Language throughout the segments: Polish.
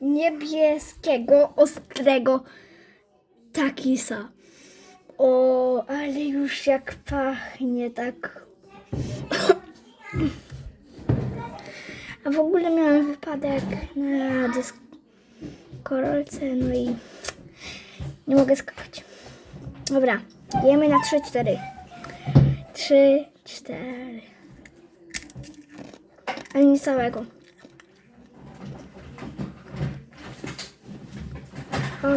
Niebieskiego, ostrego takisa. O, ale już jak pachnie tak. A w ogóle miałam wypadek na dyskorolce, no i nie mogę skakać. Dobra, jemy na 3-4. 3, 4. Ale nie całego. O. O. Z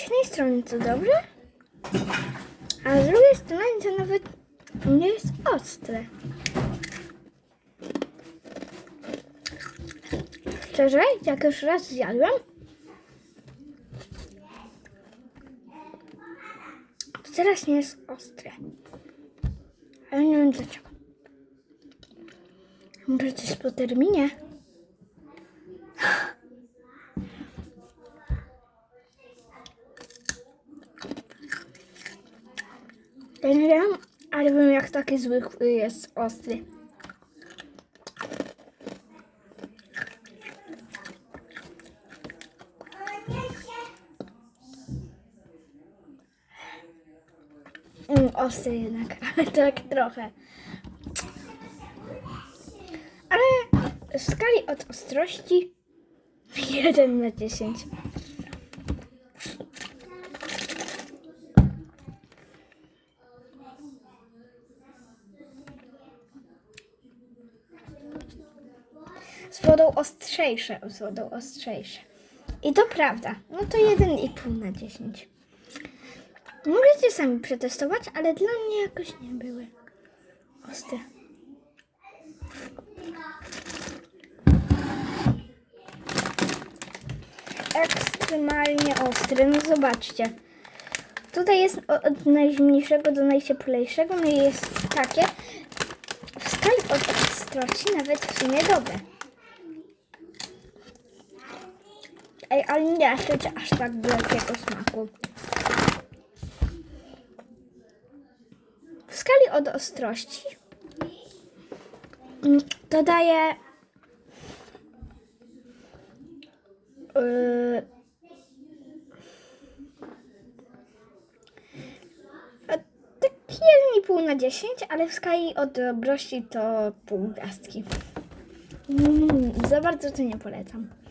jednej strony to dobrze, a z drugiej strony to nawet nie jest ostre. Szczerze, jak już raz zjadłem, to teraz nie jest ostre. Ale nie wiem dlaczego. Może coś po terminie? Ja nie wiem, ale wiem jak taki zwykły jest ostry. Mm, ostry jednak, ale tak trochę. Ale w skali od ostrości 1 na 10. Z wodą ostrzejsze, z wodą ostrzejsze. I to prawda. No to 1,5 na 10. Możecie sami przetestować, ale dla mnie jakoś nie były ostre. Ekstremalnie ostre. No zobaczcie. Tutaj jest od najzimniejszego do najcieplejszego. No jest takie. W skali od ostrości nawet w sumie dobre. Ej, ale nie czuć aż tak wielkiego smaku. W skali od ostrości mm, to daje yy, tak 1,5 na 10, ale w skali od dobrości to pół gwiazdki. Mm, za bardzo to nie polecam.